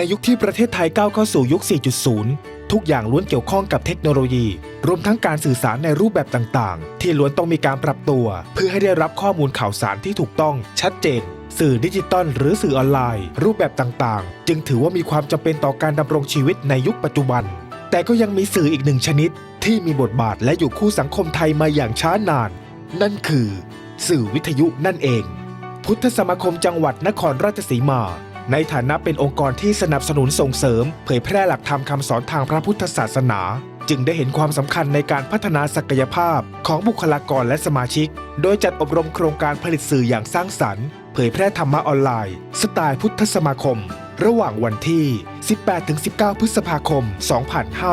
ในยุคที่ประเทศไทยก้าวเข้าสู่ยุค 4.0 ทุกอย่างล้วนเกี่ยวข้องกับเทคโนโลยี รวมทั้งการสื่อสารในรูปแบบต่างๆ ที่ล้วนต้องมีการปรับตัว เพื่อให้ได้รับข้อมูลข่าวสารที่ถูกต้อง ชัดเจน สื่อดิจิตอลหรือสื่อออนไลน์ รูปแบบต่างๆ จึงถือว่ามีความจำเป็นต่อการดำรงชีวิตในยุคปัจจุบัน แต่ก็ยังมีสื่ออีกหนึ่งชนิด ที่มีบทบาทและอยู่คู่สังคมไทยมาอย่างช้านาน นั่นคือ สื่อวิทยุนั่นเอง พุทธสมาคมจังหวัดนครราชสีมา ในฐานะเป็นองค์กรที่สนับสนุนส่งเสริม เผยแพร่หลักธรรมคำสอนทางพระพุทธศาสนา จึงได้เห็นความสำคัญในการพัฒนาศักยภาพของบุคลากรและสมาชิก โดยจัดอบรมโครงการผลิตสื่ออย่างสร้างสรรค์ เผยแพร่ธรรมะออนไลน์ สไตล์พุทธสมาคม ระหว่างวันที่ 18-19 พฤษภาคม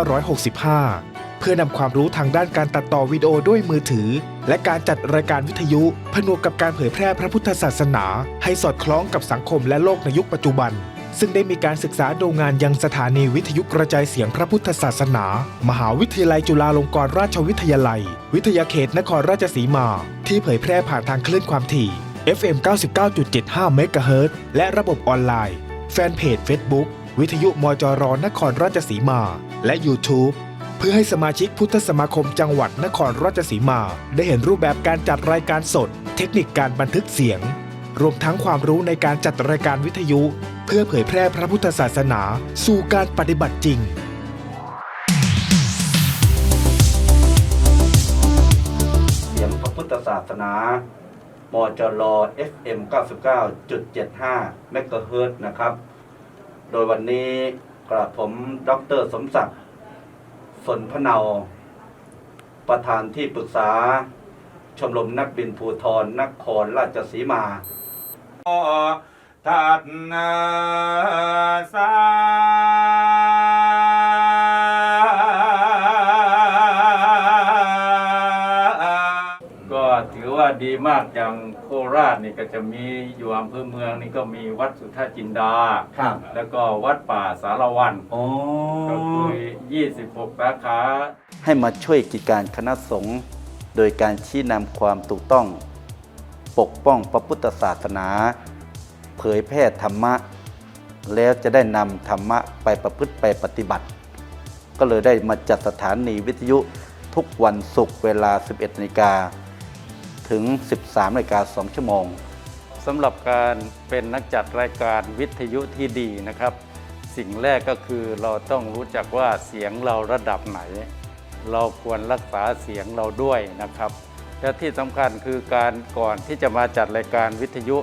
2565 เพื่อนำความรู้ทางด้านการตัดต่อวิดีโอด้วยมือถือ และการจัดรายการวิทยุ ผนวกกับการเผยแพร่พระพุทธศาสนา ให้สอดคล้องกับสังคมและโลกในยุคปัจจุบัน ซึ่งได้มีการศึกษาดูงานยังสถานีวิทยุกระจายเสียงพระพุทธศาสนา มหาวิทยาลัยจุฬาลงกรณราชวิทยาลัย วิทยาเขตนครราชสีมา ที่เผยแพร่ผ่านทางคลื่นความถี่ FM 99.75เมกะเฮิรตซ์และระบบออนไลน์ แฟนเพจ Facebook วิทยุมจรนครราชสีมา และ YouTube เพื่อให้สมาชิกพุทธสมาคมจังหวัดนครราชสีมา ได้เห็นรูปแบบการจัดรายการสด เทคนิคการบันทึกเสียง รวมทั้งความรู้ในการจัดรายการวิทยุ เพื่อเผยแพร่พระพุทธศาสนา สู่การปฏิบัติจริงเสียงพระพุทธศาสนามจร FM 99.75 เมกะเฮิรตซ์นะครับ โดยวันนี้กระผม ดร สมศักดิ์ สนพเนา ประธานที่ปรึกษา ชมรมนักบินภูทรนครราชสีมาทัดนาสา ดีมากอย่างโคราชนี่ก็จะมีอยู่อำเภอเมืองนี่ก็มีวัดสุทธาจินดา ครับ แล้วก็วัดป่าสารวันโอ้ก็คือ26สาขา ให้มาช่วยกิจการคณะสงฆ์โดยการชี้นำความถูกต้อง ปกป้องพระพุทธศาสนา เผยแพร่ธรรมะ แล้วจะได้นำธรรมะไปประพฤติไปปฏิบัติ ก็เลยได้มาจัดสถานีวิทยุทุกวันศุกร์เวลา 11นาฬิกา ถึง 13นาฬิกา2ชั่วโมงสำหรับการเป็นนักจัดรายการวิทยุที่ดีนะครับ สิ่งแรกก็คือเราต้องรู้จักว่าเสียงเราระดับไหน เราควรรักษาเสียงเราด้วยนะครับ และที่สำคัญคือการก่อนที่จะมาจัดรายการวิทยุ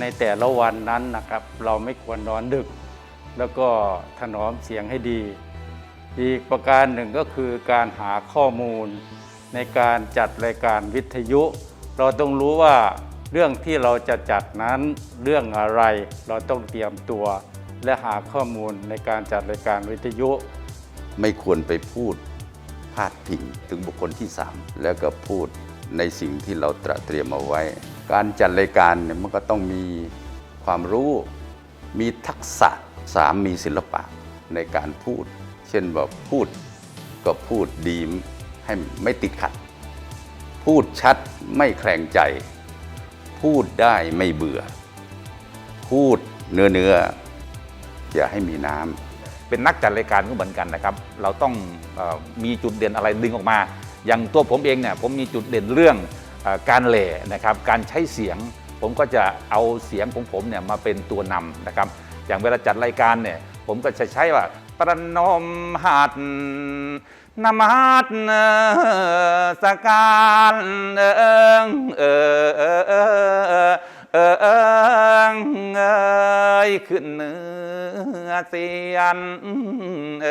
ในแต่ละวันนั้นนะครับ เราไม่ควรนอนดึก แล้วก็ถนอมเสียงให้ดี อีกประการหนึ่งก็คือการหาข้อมูลในการจัดรายการวิทยุ เราต้องรู้ว่าเรื่องที่เราจะจัดนั้นเรื่องอะไรเราต้องเตรียมตัว และหาข้อมูลในการจัดรายการวิทยุ ไม่ควรไปพูดพาดพิงถึงบุคคลที่สามแล้วก็พูดในสิ่งที่เราตระเตรียมเอาไว้ การจัดรายการเนี่ยมันก็ต้องมีความรู้ มีทักษะสามมีศิลปะในการพูด เช่นว่าพูดก็พูดดีให้ไม่ติดขัด พูดชัดไม่แคลงใจ พูดได้ไม่เบื่อ พูดเนื้อเนื้ออย่าให้มีน้ำเป็นนักจัดรายการก็เหมือนกันนะครับ เราต้องอมีจุดเด่นอะไรดึงออกมา อย่างตัวผมเองเนี่ยผมมีจุดเด่นเรื่องอการแหล่นะครับ การใช้เสียง ผมก็จะเอาเสียงของผมเนี่ยมาเป็นตัวนำนะครับ อย่างเวลาจัดรายการเนี่ยผมก็จะใช้ว่าประนมหัด นมัสสการเอิงเออเออเออเออเองเอยขึ้นเนื้อเสียนเอ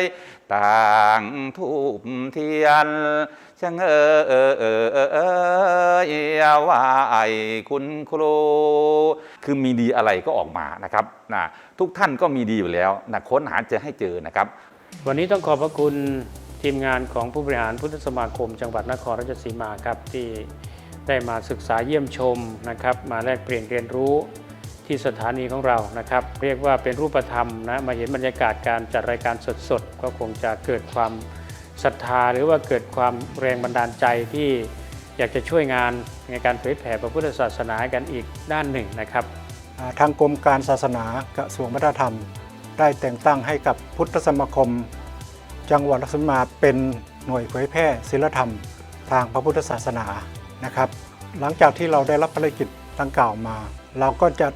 ยต่างทูบเทียนช่างเออเออเออเออเอยว่าไอคุณครูคือมีดีอะไรก็ออกมานะครับนะทุกท่านก็มีดีอยู่แล้วนะค้นหาเจอให้เจอนะครับ วันนี้ต้องขอบพระคุณทีมงานของผู้บริหารพุทธสมาคม จังหวัดนครราชสีมาครับที่ได้มาศึกษาเยี่ยมชมนะครับมาแลกเปลี่ยนเรียนรู้ที่สถานีของเรานะครับ เรียกว่าเป็นรูปธรรมนะมาเห็นบรรยากาศการจัดรายการสดๆ ก็คงจะเกิดความศรัทธา หรือว่าเกิดความแรงบันดาลใจที่อยากจะช่วยงานในการเผยแผ่พระพุทธศาสนากันอีกด้านหนึ่งนะครับ ทางกรมการศาสนากระทรวงวัฒนธรรม ได้แต่งตั้งให้กับพุทธสมาคม จังหวัดนครราชสีมาเป็นหน่วยเผยแพร่ศีลธรรม ทางพระพุทธศาสนานะครับ หลังจากที่เราได้รับภารกิจดังกล่าวมา เราก็จะ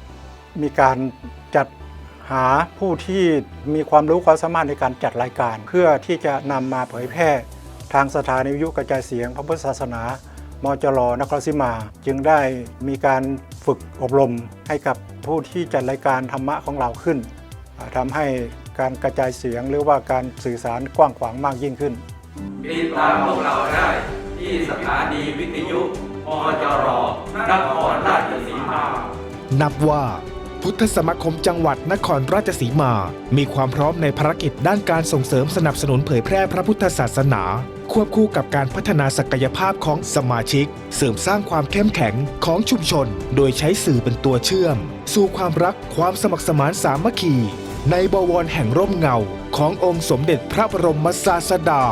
มีการจัดหาผู้ที่มีความรู้ความสามารถในการจัดรายการ เพื่อที่จะนำมาเผยแพร่ ทางสถานีวิทยุกระจายเสียง พระพุทธศาสนามจรนครสีมา จึงได้มีการฝึกอบรมให้กับผู้ที่จัดรายการธรรมะของเราขึ้น อ่าทำให้การกระจายเสียงหรือว่าการสื่อสารกว้างขวางมากยิ่งขึ้นติดตามพวกเราได้ที่สถานีวิทยุมจรนครราชสีมา นับว่าพุทธสมาคมจังหวัดนครราชสีมา มีความพร้อมในภารกิจด้านการส่งเสริมสนับสนุนเผยแพร่พระพุทธศาสนา ควบคู่กับการพัฒนาศักยภาพของสมาชิก เสริมสร้างความเข้มแข็งของชุมชน โดยใช้สื่อเป็นตัวเชื่อม สู่ความรักความสมัครสมานสามัคคี ในบวรแห่งร่มเงาขององค์สมเด็จพระบรมศาสดา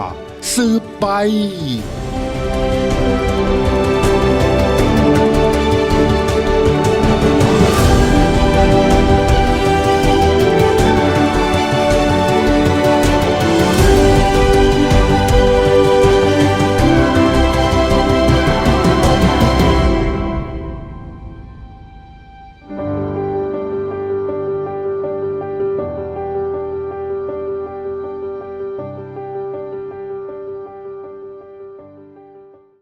สืบไป